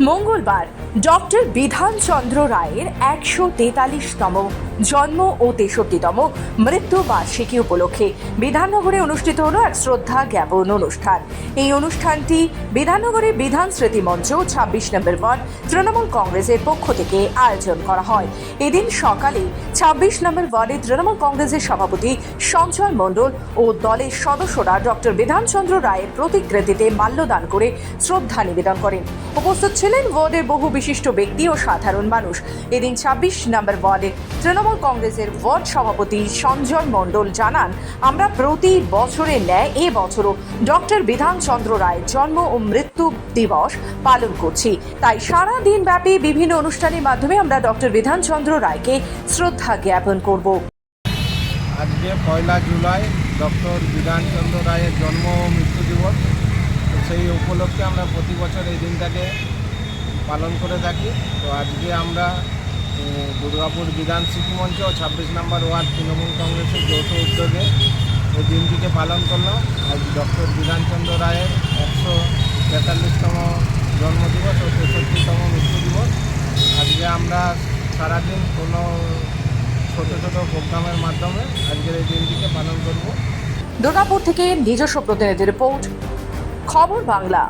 মঙ্গলবার, ডক্টর বিধানচন্দ্র রায়ের একশো তেতাল্লিশতম জন্ম ও তেষট্টিতম মৃত্যু বার্ষিকী উপলক্ষে বিধাননগরে অনুষ্ঠিত হলো এক শ্রদ্ধা জ্ঞাপন অনুষ্ঠান। এই অনুষ্ঠানটি বিধাননগরের বিধান স্মৃতি মঞ্চ ছাব্বিশ নম্বর ওয়ার্ড তৃণমূল কংগ্রেসের পক্ষ থেকে আয়োজন করা হয়। এদিন সকালে ছাব্বিশ নম্বর ওয়ার্ডে তৃণমূল কংগ্রেসের সভাপতি সঞ্জয় মণ্ডল ও দলের সদস্যরা ডক্টর বিধানচন্দ্র রায়ের প্রতিকৃতিতে মাল্যদান করে শ্রদ্ধা নিবেদন করেন। উপস্থিত ছিলেন ওয়ার্ডের বহু বিশিষ্ট ব্যক্তি ও সাধারণ মানুষ। এদিন ছাব্বিশ নম্বর ওয়ার্ডের তৃণমূল কংগ্রেসের ওয়ার্ড সভাপতি সঞ্জয় মণ্ডল জানান, আমরা প্রতি বছরের ন্যায় এ বছরও ডক্টর বিধানচন্দ্র রায়ের জন্ম ও মৃত্যু দিবস পালন করছি। তাই সারা দিন ব্যাপী বিভিন্ন অনুষ্ঠানের মাধ্যমে আমরা ডক্টর বিধানচন্দ্র রায়কে শ্রদ্ধা জ্ঞাপন করব। আজকে পয়লা জুলাই ডক্টর বিধানচন্দ্র রায়ের জন্ম ও মৃত্যু দিবস। সেই উপলক্ষে আমরা প্রতি বছর এই দিনটাকে পালন করে থাকি। তো আজকে আমরা দুর্গাপুর বিধান মঞ্চ ছাব্বিশ নম্বর ওয়ার্ড তৃণমূল কংগ্রেসের যৌথ উদ্যোগে এই দিনটিকে পালন করলাম। আজ ডক্টর বিধানচন্দ্র রায়ের একশো তেতাল্লিশতম জন্মদিবস ও তেষট্টিতম মৃত্যু দিবস। আজকে আমরা সারাদিন কোনো ছোট ছোট প্রোগ্রামের মাধ্যমে আজকের এই দিনটিকে পালন করব। দুর্গাপুর থেকে নিজস্ব প্রতিনিধি রিপোর্ট খবর বাংলা।